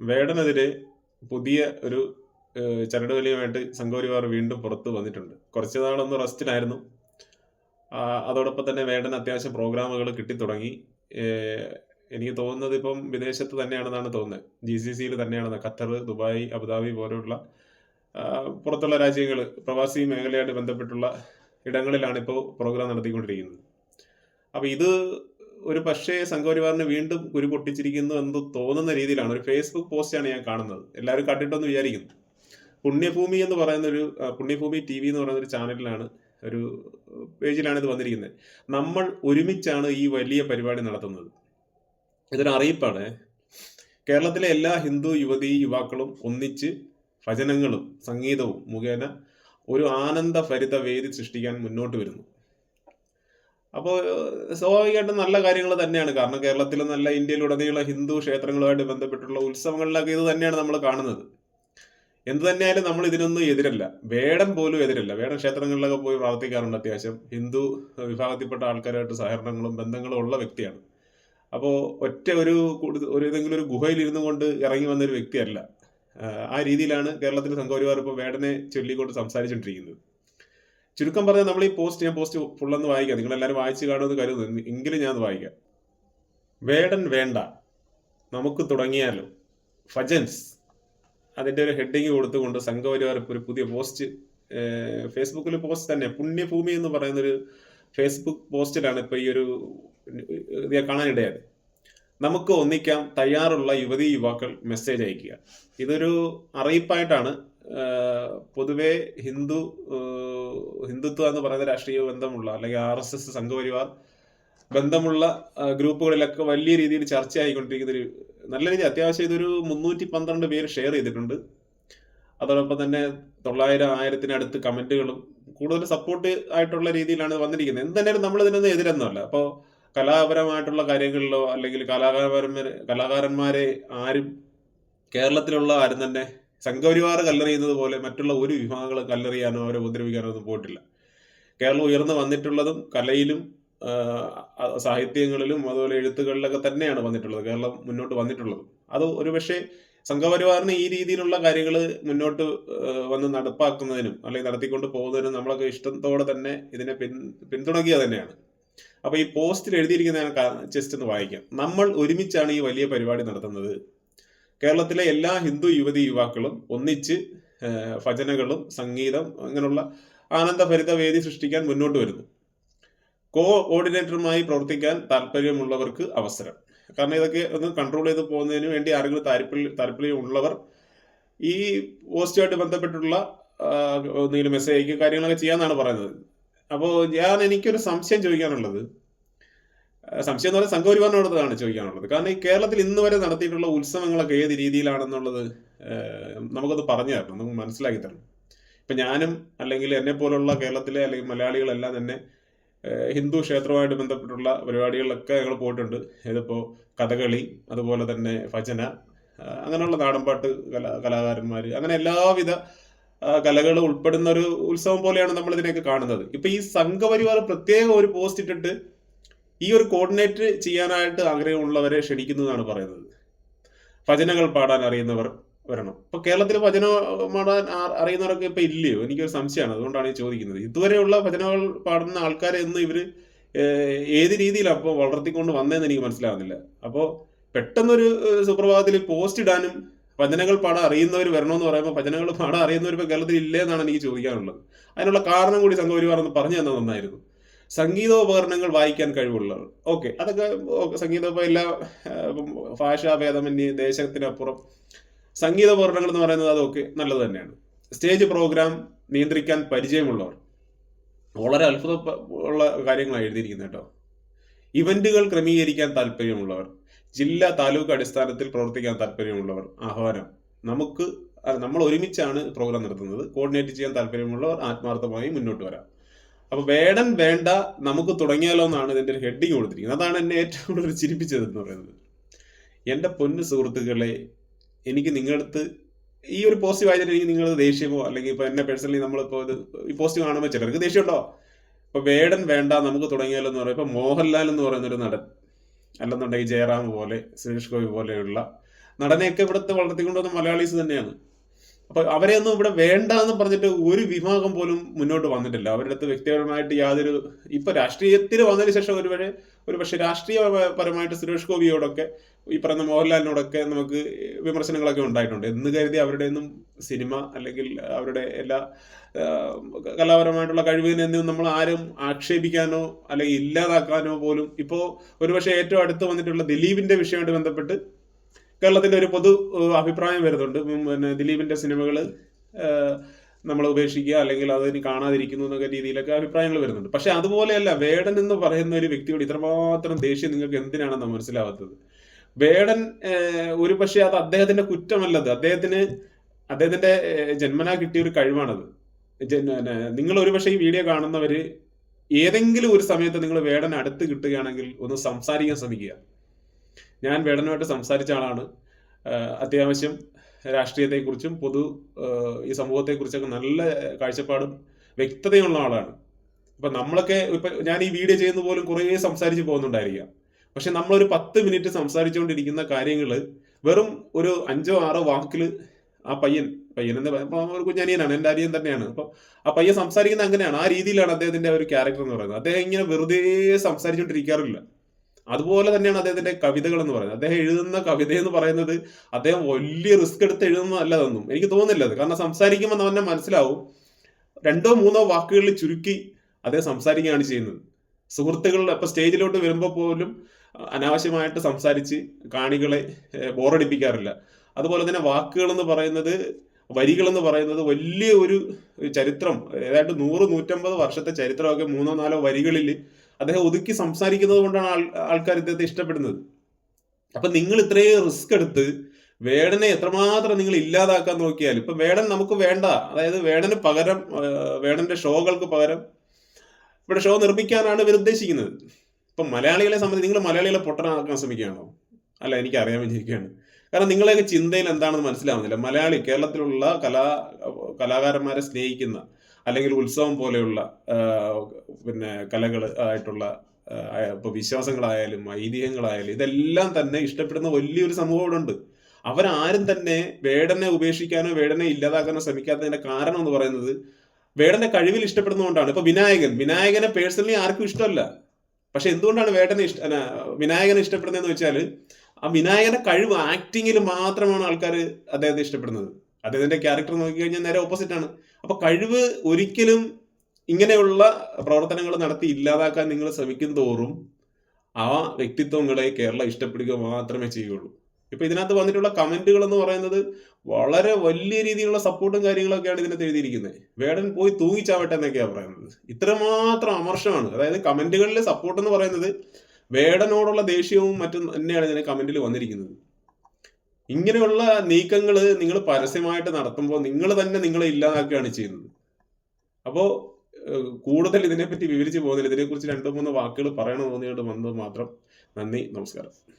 വേടനെതിരെ പുതിയ ഒരു ചരട് ചരടുവലിയുമായിട്ട് സംഘപരിവാർ വീണ്ടും പുറത്ത് വന്നിട്ടുണ്ട്. കുറച്ച് നാളൊന്ന് റെസ്റ്റിലായിരുന്നു. അതോടൊപ്പം തന്നെ വേടൻ അത്യാവശ്യം പ്രോഗ്രാമുകൾ കിട്ടിത്തുടങ്ങി. തുടങ്ങി എനിക്ക് തോന്നുന്നത് ഇപ്പം വിദേശത്ത് തന്നെയാണെന്നാണ് തോന്നുന്നത്. ജി സി സിയിൽ തന്നെയാണെന്ന്. ഖത്തർ ദുബായ് അബുദാബി പോലുള്ള പുറത്തുള്ള രാജ്യങ്ങൾ പ്രവാസി മേഖലയായിട്ട് ബന്ധപ്പെട്ടുള്ള ഇടങ്ങളിലാണ് ഇപ്പോൾ പ്രോഗ്രാം നടത്തിക്കൊണ്ടിരിക്കുന്നത്. അപ്പോൾ ഇത് ഒരു പക്ഷേ സംഘപരിവാറിന് വീണ്ടും കുരു പൊട്ടിച്ചിരിക്കുന്നു എന്ന് തോന്നുന്ന രീതിയിലാണ്. ഒരു ഫേസ്ബുക്ക് പോസ്റ്റാണ് ഞാൻ കാണുന്നത്. എല്ലാവരും കണ്ടിട്ടെന്ന് വിചാരിക്കുന്നു. പുണ്യഭൂമി എന്ന് പറയുന്ന ഒരു പുണ്യഭൂമി ടി വി എന്ന് പറയുന്ന ഒരു ചാനലിലാണ് ഒരു പേജിലാണ് ഇത് വന്നിരിക്കുന്നത്. നമ്മൾ ഒരുമിച്ചാണ് ഈ വലിയ പരിപാടി നടത്തുന്നത്. ഇതൊരു അറിയിപ്പാണ്. കേരളത്തിലെ എല്ലാ ഹിന്ദു യുവതി യുവാക്കളും ഒന്നിച്ച് ഭജനങ്ങളും സംഗീതവും മുഖേന ഒരു ആനന്ദഭരിത വേദി സൃഷ്ടിക്കാൻ മുന്നോട്ട് വരുന്നു. അപ്പോൾ സ്വാഭാവികമായിട്ടും നല്ല കാര്യങ്ങൾ തന്നെയാണ്. കാരണം കേരളത്തിൽ നല്ല ഇന്ത്യയിലുടനീളം ഹിന്ദു ക്ഷേത്രങ്ങളുമായിട്ട് ബന്ധപ്പെട്ടുള്ള ഉത്സവങ്ങളിലൊക്കെ ഇത് തന്നെയാണ് നമ്മൾ കാണുന്നത്. എന്ത് തന്നെയായാലും നമ്മൾ ഇതിനൊന്നും എതിരല്ല. വേടം പോലും എതിരല്ല. വേടം ക്ഷേത്രങ്ങളിലൊക്കെ പോയി പ്രാർത്ഥിക്കാറുണ്ട് അത്യാവശ്യം. ഹിന്ദു വിഭാഗത്തിൽപ്പെട്ട ആൾക്കാരായിട്ട് സഹകരണങ്ങളും ബന്ധങ്ങളും ഉള്ള വ്യക്തിയാണ്. അപ്പോൾ ഒറ്റ ഒരു ഒരു ഏതെങ്കിലും ഒരു ഗുഹയിൽ ഇരുന്നു കൊണ്ട് ഇറങ്ങി വന്നൊരു വ്യക്തിയല്ല. ആ രീതിയിലാണ് കേരളത്തിലെ സംഘപരിവാർ ഇപ്പോൾ വേടനെ ചൊല്ലിക്കൊണ്ട് സംസാരിച്ചുകൊണ്ടിരിക്കുന്നത് ചുരുക്കം പറഞ്ഞാൽ നമ്മൾ ഈ പോസ്റ്റ് ഞാൻ പോസ്റ്റ് ഫുള്ളൊന്ന് വായിക്കാം. നിങ്ങൾ എല്ലാവരും വായിച്ചു കാണുമെന്ന് കരുതുന്നു. എങ്കിലും ഞാൻ വായിക്കാം. വേടൻ വേണ്ട. നമുക്ക് തുടങ്ങിയാലോ? ഫജൻസ് അതിന്റെ ഒരു ഹെഡിങ് കൊടുത്തുകൊണ്ട് സംഘപരിവാർ ഒരു പുതിയ പോസ്റ്റ് ഫേസ്ബുക്കിൽ പോസ്റ്റ് തന്നെ. പുണ്യഭൂമി എന്ന് പറയുന്ന ഒരു ഫേസ്ബുക്ക് പോസ്റ്റിലാണ് ഇപ്പോൾ ഈ ഒരു കാണാനിടയായത്. നമുക്ക് ഒന്നിക്കാം. തയ്യാറുള്ള യുവതി യുവാക്കൾ മെസ്സേജ് അയക്കുക. ഇതൊരു അറിയിപ്പായിട്ടാണ് പൊതുവെ ഹിന്ദു ഹിന്ദുത്വം എന്ന് പറയുന്ന രാഷ്ട്രീയ ബന്ധമുള്ള അല്ലെങ്കിൽ ആർ എസ് എസ് സംഘപരിവാർ ബന്ധമുള്ള ഗ്രൂപ്പുകളിലൊക്കെ വലിയ രീതിയിൽ ചർച്ചയായിക്കൊണ്ടിരിക്കുന്ന ഒരു നല്ല രീതി അത്യാവശ്യം ഇതൊരു മുന്നൂറ്റി പന്ത്രണ്ട് പേര് ഷെയർ ചെയ്തിട്ടുണ്ട്. അതോടൊപ്പം തന്നെ തൊള്ളായിരം ആയിരത്തിനടുത്ത് കമന്റുകളും കൂടുതൽ സപ്പോർട്ട് ആയിട്ടുള്ള രീതിയിലാണ് വന്നിരിക്കുന്നത്. എന്തെന്നാലും നമ്മൾ ഇതിനൊന്നും എതിരൊന്നുമല്ല. അപ്പോൾ കലാപരമായിട്ടുള്ള കാര്യങ്ങളിലോ അല്ലെങ്കിൽ കലാകാരന്മാരെ കലാകാരന്മാരെ ആരും കേരളത്തിലുള്ള ആരും തന്നെ സംഘപരിവാർ കല്ലെറിയുന്നത് പോലെ മറ്റുള്ള ഒരു വിഭാഗങ്ങൾ കല്ലെറിയാനോ അവരെ ഉപദ്രവിക്കാനോ ഒന്നും പോയിട്ടില്ല. കേരളം ഉയർന്നു വന്നിട്ടുള്ളതും കലയിലും സാഹിത്യങ്ങളിലും അതുപോലെ എഴുത്തുകളിലൊക്കെ തന്നെയാണ് വന്നിട്ടുള്ളത്. കേരളം മുന്നോട്ട് വന്നിട്ടുള്ളത്. അത് ഒരുപക്ഷെ സംഘപരിവാറിന് ഈ രീതിയിലുള്ള കാര്യങ്ങൾ മുന്നോട്ട് വന്ന് നടപ്പാക്കുന്നതിനും അല്ലെങ്കിൽ നടത്തിക്കൊണ്ട് പോകുന്നതിനും നമ്മളൊക്കെ ഇഷ്ടത്തോടെ തന്നെ ഇതിനെ പിൻ പിന്തുണയ്ക്കുക തന്നെയാണ്. അപ്പൊ ഈ പോസ്റ്റിൽ എഴുതിയിരിക്കുന്ന ജസ്റ്റ് ഒന്ന് വായിക്കാം. നമ്മൾ ഒരുമിച്ചാണ് ഈ വലിയ പരിപാടി നടത്തുന്നത്. കേരളത്തിലെ എല്ലാ ഹിന്ദു യുവതി യുവാക്കളും ഒന്നിച്ച് ഭജനകളും സംഗീതം അങ്ങനെയുള്ള ആനന്ദഭരിത വേദി സൃഷ്ടിക്കാൻ മുന്നോട്ട് വരുന്നു. കോ ഓർഡിനേറ്ററുമായി പ്രവർത്തിക്കാൻ താല്പര്യമുള്ളവർക്ക് അവസരം. കാരണം ഇതൊക്കെ ഒന്ന് കൺട്രോൾ ചെയ്ത് പോകുന്നതിന് വേണ്ടി ആരെങ്കിലും താല്പര്യം താല്പര്യമുള്ളവർ ഈ പോസ്റ്റുമായിട്ട് ബന്ധപ്പെട്ടുള്ള എന്തെങ്കിലും മെസ്സേജ് അയക്കുക കാര്യങ്ങളൊക്കെ ചെയ്യാന്നാണ് പറയുന്നത്. അപ്പോൾ ഞാൻ എനിക്കൊരു സംശയം ചോദിക്കാനുള്ളത്. സംശയം എന്ന് പറഞ്ഞാൽ സംഘപരിവാറിനോടതാണ് ചോദിക്കാനുള്ളത്. കാരണം ഈ കേരളത്തിൽ ഇന്ന് വരെ നടത്തിയിട്ടുള്ള ഉത്സവങ്ങളൊക്കെ ഏത് രീതിയിലാണെന്നുള്ളത് നമുക്കത് പറഞ്ഞു തരണം. നമുക്ക് മനസ്സിലാക്കി തരണം. ഇപ്പം ഞാനും അല്ലെങ്കിൽ എന്നെ പോലുള്ള കേരളത്തിലെ അല്ലെങ്കിൽ മലയാളികളെല്ലാം തന്നെ ഹിന്ദു ക്ഷേത്രവുമായിട്ട് ബന്ധപ്പെട്ടുള്ള പരിപാടികളിലൊക്കെ ഞങ്ങൾ പോയിട്ടുണ്ട്. ഇതിപ്പോൾ കഥകളി അതുപോലെ തന്നെ ഭജന അങ്ങനെയുള്ള നാടൻപാട്ട് കലാ കലാകാരന്മാർ അങ്ങനെ എല്ലാവിധ കലകൾ ഉൾപ്പെടുന്ന ഒരു ഉത്സവം പോലെയാണ് നമ്മൾ ഇതിനെയൊക്കെ കാണുന്നത്. ഇപ്പൊ ഈ സംഘപരിവാർ പ്രത്യേകം ഒരു പോസ്റ്റ് ഇട്ടിട്ട് ഈ ഒരു കോർഡിനേറ്റ് ചെയ്യാനായിട്ട് ആഗ്രഹമുള്ളവരെ ക്ഷണിക്കുന്നതാണ് പറയുന്നത്. ഭജനകൾ പാടാൻ അറിയുന്നവർ വരണം. ഇപ്പൊ കേരളത്തിൽ ഭജന പാടാൻ അറിയുന്നവരൊക്കെ ഇപ്പൊ ഇല്ലയോ? എനിക്കൊരു സംശയമാണ്. അതുകൊണ്ടാണ് ഈ ചോദിക്കുന്നത്. ഇതുവരെയുള്ള ഭജനകൾ പാടുന്ന ആൾക്കാരെ ഒന്നും ഇവർ ഏത് രീതിയിലാണ് അപ്പോൾ വളർത്തിക്കൊണ്ട് വന്നതെന്ന് എനിക്ക് മനസ്സിലാവുന്നില്ല. അപ്പോൾ പെട്ടെന്നൊരു സുപ്രഭാതത്തിൽ പോസ്റ്റ് ഇടാനും ഭജനകൾ പാടാൻ അറിയുന്നവർ വരണമെന്ന് പറയുമ്പോൾ ഭജനകൾ പാടാൻ അറിയുന്നവർ ഇപ്പോൾ കേരളത്തിൽ ഇല്ലേ എന്നാണ് എനിക്ക് ചോദിക്കാനുള്ളത്. അതിനുള്ള കാരണം കൂടി സംഘപരിവാർ ഒന്ന് പറഞ്ഞു തന്നെ നന്നായിരുന്നു. സംഗീതോപകരണങ്ങൾ വായിക്കാൻ കഴിവുള്ളവർ. ഓക്കെ അതൊക്കെ സംഗീതോപ എല്ലാ ഭാഷാഭേദമന്യേ ദേശത്തിനപ്പുറം. സംഗീതോപകരണങ്ങൾ എന്ന് പറയുന്നത് അതൊക്കെ നല്ലത് തന്നെയാണ്. സ്റ്റേജ് പ്രോഗ്രാം നിയന്ത്രിക്കാൻ പരിചയമുള്ളവർ. വളരെ അത്ഭുത ഉള്ള കാര്യങ്ങളാണ് എഴുതിയിരിക്കുന്നത് കേട്ടോ. ഇവന്റുകൾ ക്രമീകരിക്കാൻ താല്പര്യമുള്ളവർ. ജില്ലാ താലൂക്ക് അടിസ്ഥാനത്തിൽ പ്രവർത്തിക്കാൻ താല്പര്യമുള്ളവർ. ആഹ്വാനം. നമുക്ക് നമ്മൾ ഒരുമിച്ചാണ് പ്രോഗ്രാം നടത്തുന്നത്. കോർഡിനേറ്റ് ചെയ്യാൻ താല്പര്യമുള്ളവർ ആത്മാർത്ഥമായി മുന്നോട്ട് വരാം. അപ്പൊ വേടൻ വേണ്ട നമുക്ക് തുടങ്ങിയാലോ എന്നാണ് ഇതിന്റെ ഒരു ഹെഡിങ് കൊടുത്തിരിക്കുന്നത്. അതാണ് എന്നെ ഏറ്റവും കൂടുതൽ ചിരിപ്പിച്ചത് എന്ന് പറയുന്നത്. എന്റെ പൊന്നു സുഹൃത്തുക്കളെ എനിക്ക് നിങ്ങളടുത്ത് ഈ ഒരു പോസിറ്റീവ് വായിച്ചിട്ട് എനിക്ക് നിങ്ങൾ ദേഷ്യമോ അല്ലെങ്കിൽ ഇപ്പൊ എന്നെ പേഴ്സണലി നമ്മളിപ്പോ ഇത് ഈ പോസ്റ്റ് കാണുമ്പോൾ ചിലർക്ക് ദേഷ്യമുണ്ടോ? ഇപ്പൊ വേടൻ വേണ്ട നമുക്ക് തുടങ്ങിയാലോ എന്ന് പറയുമ്പോൾ മോഹൻലാൽ എന്ന് പറയുന്ന ഒരു നടൻ അല്ലെന്നുണ്ടെങ്കിൽ ജയറാം പോലെ സുരേഷ് ഗോപി പോലെയുള്ള നടനെയൊക്കെ ഇവിടുത്തെ വളർത്തിക്കൊണ്ടുവന്ന മലയാളീസ് തന്നെയാണ്. അപ്പൊ അവരെ ഒന്നും ഇവിടെ വേണ്ട എന്ന് പറഞ്ഞിട്ട് ഒരു വിഭാഗം പോലും മുന്നോട്ട് വന്നിട്ടില്ല. അവരുടെ അടുത്ത് വ്യക്തിപരമായിട്ട് യാതൊരു ഇപ്പൊ രാഷ്ട്രീയത്തിൽ വന്നതിന് ശേഷം ഒരു ഒരുപക്ഷെ ഒരു പക്ഷെ രാഷ്ട്രീയപരമായിട്ട് സുരേഷ് ഗോപിയോടൊക്കെ ഈ പറയുന്ന മോഹൻലാലിനോടൊക്കെ നമുക്ക് വിമർശനങ്ങളൊക്കെ ഉണ്ടായിട്ടുണ്ട്. എന്ന് കരുതി അവരുടെ ഒന്നും സിനിമ അല്ലെങ്കിൽ അവരുടെ എല്ലാ കലാപരമായിട്ടുള്ള കഴിവിനെന്നും നമ്മൾ ആരും ആക്ഷേപിക്കാനോ അല്ലെങ്കിൽ ഇല്ലാതാക്കാനോ പോലും ഇപ്പോൾ ഒരുപക്ഷെ ഏറ്റവും അടുത്ത് വന്നിട്ടുള്ള ദിലീപിന്റെ വിഷയമായിട്ട് ബന്ധപ്പെട്ട് കേരളത്തിന്റെ ഒരു പൊതു അഭിപ്രായം വരുന്നുണ്ട്. പിന്നെ ദിലീപിന്റെ സിനിമകൾ നമ്മൾ ഉപേക്ഷിക്കുക അല്ലെങ്കിൽ അതിന് കാണാതിരിക്കുന്നു എന്നൊക്കെ രീതിയിലൊക്കെ അഭിപ്രായങ്ങൾ വരുന്നുണ്ട്. പക്ഷെ അതുപോലെയല്ല വേടൻ എന്ന് പറയുന്ന ഒരു വ്യക്തിയോട് ഇത്രമാത്രം ദേഷ്യം നിങ്ങൾക്ക് എന്തിനാണെന്ന് മനസ്സിലാവാത്തത്? വേടൻ ഒരു പക്ഷേ അത് അദ്ദേഹത്തിന്റെ കുറ്റമല്ലത്. അദ്ദേഹത്തിന് അദ്ദേഹത്തിന്റെ ജന്മനാ കിട്ടിയ ഒരു കഴിവാണത്. നിങ്ങൾ ഒരുപക്ഷെ ഈ വീഡിയോ കാണുന്നവര് ഏതെങ്കിലും ഒരു സമയത്ത് നിങ്ങൾ വേടൻ അടുത്ത് കിട്ടുകയാണെങ്കിൽ ഒന്ന് സംസാരിക്കാൻ ശ്രമിക്കുക. ഞാൻ വേടനുമായിട്ട് സംസാരിച്ച ആളാണ്. അത്യാവശ്യം രാഷ്ട്രീയത്തെക്കുറിച്ചും പൊതു ഈ സമൂഹത്തെക്കുറിച്ചൊക്കെ നല്ല കാഴ്ചപ്പാടും വ്യക്തതയുള്ള ആളാണ്. ഇപ്പൊ നമ്മളൊക്കെ ഇപ്പൊ ഞാൻ ഈ വീഡിയോ ചെയ്യുന്ന പോലും കുറേ സംസാരിച്ച് പോകുന്നുണ്ടായിരിക്കാം. പക്ഷെ നമ്മളൊരു പത്ത് മിനിറ്റ് സംസാരിച്ചുകൊണ്ടിരിക്കുന്ന കാര്യങ്ങൾ വെറും ഒരു അഞ്ചോ ആറോ വാക്കിൽ ആ പയ്യൻ പയ്യൻ എന്ന് പറയുമ്പോൾ കുഞ്ഞനിയനാണ് എന്റെ അനിയൻ തന്നെയാണ്. അപ്പോൾ ആ പയ്യൻ സംസാരിക്കുന്നത് അങ്ങനെയാണ്. ആ രീതിയിലാണ് അദ്ദേഹത്തിന്റെ ഒരു ക്യാരക്ടർ എന്ന് പറയുന്നത്. അദ്ദേഹം ഇങ്ങനെ വെറുതെ സംസാരിച്ചുകൊണ്ടിരിക്കാറില്ല. അതുപോലെ തന്നെയാണ് അദ്ദേഹത്തിന്റെ കവിതകൾ എന്ന് പറയുന്നത്. അദ്ദേഹം എഴുതുന്ന കവിത എന്ന് പറയുന്നത് അദ്ദേഹം വലിയ റിസ്ക് എടുത്ത് എഴുതുന്നതല്ല അതൊന്നും. എനിക്ക് തോന്നുന്നില്ല കാരണം സംസാരിക്കുമ്പോൾ തന്നെ മനസ്സിലാവും. രണ്ടോ മൂന്നോ വാക്കുകളിൽ ചുരുക്കി അദ്ദേഹം സംസാരിക്കുകയാണ് ചെയ്യുന്നത്. സുഹൃത്തുക്കൾ ഇപ്പൊ സ്റ്റേജിലോട്ട് വരുമ്പോൾ പോലും അനാവശ്യമായിട്ട് സംസാരിച്ച് കാണികളെ ബോറടിപ്പിക്കാറില്ല. അതുപോലെ തന്നെ വാക്കുകൾ എന്ന് പറയുന്നത് വരികൾ എന്ന് പറയുന്നത് വലിയ ഒരു ചരിത്രം. ഏതാണ്ട് നൂറ് നൂറ്റമ്പത് വർഷത്തെ ചരിത്രമൊക്കെ മൂന്നോ നാലോ വരികളിൽ അദ്ദേഹം ഒതുക്കി സംസാരിക്കുന്നത് കൊണ്ടാണ് ആൾ ആൾക്കാർ ഇദ്ദേഹത്തെ ഇഷ്ടപ്പെടുന്നത്. അപ്പൊ നിങ്ങൾ ഇത്രയും റിസ്ക് എടുത്ത് വേടനെ എത്രമാത്രം നിങ്ങൾ ഇല്ലാതാക്കാൻ നോക്കിയാൽ ഇപ്പൊ വേടൻ നമുക്ക് വേണ്ട. അതായത് വേടന് പകരം വേടന്റെ ഷോകൾക്ക് പകരം ഇവിടെ ഷോ നിർമ്മിക്കാനാണ് ഇവർ ഉദ്ദേശിക്കുന്നത്. ഇപ്പൊ മലയാളികളെ സംബന്ധിച്ച് നിങ്ങൾ മലയാളികളെ പൊട്ടനാക്കാൻ ശ്രമിക്കുകയാണോ? അല്ല എനിക്ക് അറിയാൻ വേണ്ടിയിരിക്കുകയാണ്. കാരണം നിങ്ങളെയൊക്കെ ചിന്തയിൽ എന്താണെന്ന് മനസ്സിലാവുന്നില്ല. മലയാളി കേരളത്തിലുള്ള കലാ കലാകാരന്മാരെ സ്നേഹിക്കുന്ന അല്ലെങ്കിൽ ഉത്സവം പോലെയുള്ള പിന്നെ കലകൾ ആയിട്ടുള്ള ഇപ്പൊ വിശ്വാസങ്ങളായാലും ഐതിഹ്യങ്ങളായാലും ഇതെല്ലാം തന്നെ ഇഷ്ടപ്പെടുന്ന വലിയൊരു സമൂഹം ഇവിടെ ഉണ്ട്. അവരാരും തന്നെ വേടനെ ഉപേക്ഷിക്കാനോ വേടനെ ഇല്ലാതാക്കാനോ ശ്രമിക്കാത്തതിന്റെ കാരണം എന്ന് പറയുന്നത് വേടന്റെ കഴിവിൽ ഇഷ്ടപ്പെടുന്നതുകൊണ്ടാണ്. ഇപ്പൊ വിനായകൻ വിനായകനെ പേഴ്സണലി ആർക്കും ഇഷ്ടമല്ല. പക്ഷെ എന്തുകൊണ്ടാണ് വേടനെ ഇഷ്ട വിനായകനെ ഇഷ്ടപ്പെടുന്നതെന്ന് വെച്ചാൽ ആ വിനായകന്റെ കഴിവ് ആക്ടിങ്ങിൽ മാത്രമാണ് ആൾക്കാർ അദ്ദേഹത്തെ ഇഷ്ടപ്പെടുന്നത്. അദ്ദേഹത്തിന്റെ ക്യാരക്ടർ നോക്കിക്കഴിഞ്ഞാൽ നേരെ ഓപ്പോസിറ്റ് ആണ്. അപ്പൊ കഴിവ് ഒരിക്കലും ഇങ്ങനെയുള്ള പ്രവർത്തനങ്ങൾ നടത്തി ഇല്ലാതാക്കാൻ നിങ്ങൾ ശ്രമിക്കും തോറും ആ വ്യക്തിത്വങ്ങളെ കേരളം ഇഷ്ടപ്പെടുക മാത്രമേ ചെയ്യുള്ളൂ. ഇപ്പൊ ഇതിനകത്ത് വന്നിട്ടുള്ള കമന്റുകൾ എന്ന് പറയുന്നത് വളരെ വലിയ രീതിയിലുള്ള സപ്പോർട്ടും കാര്യങ്ങളൊക്കെയാണ് ഇതിനകത്ത് എഴുതിയിരിക്കുന്നത്. വേടൻ പോയി തൂങ്ങിച്ചാവട്ടെ എന്നൊക്കെയാണ് പറയുന്നത്. ഇത്രമാത്രം അമർഷമാണ്. അതായത് കമന്റുകളിലെ സപ്പോർട്ട് എന്ന് പറയുന്നത് വേടനോടുള്ള ദേഷ്യവും മറ്റും തന്നെയാണ് ഇതിന് കമന്റിൽ വന്നിരിക്കുന്നത്. ഇങ്ങനെയുള്ള നീക്കങ്ങൾ നിങ്ങൾ പരസ്യമായിട്ട് നടത്തുമ്പോൾ നിങ്ങൾ തന്നെ നിങ്ങളെ ഇല്ലാതാക്കുകയാണ് ചെയ്യുന്നത്. അപ്പോൾ കൂടുതൽ ഇതിനെപ്പറ്റി വിവരിച്ച് പോകുന്നില്ല ഇതിനെക്കുറിച്ച് രണ്ടോ മൂന്ന് വാക്കുകൾ പറയണമെന്ന് തോന്നിയിട്ട് വന്നത് മാത്രം നന്ദി നമസ്കാരം.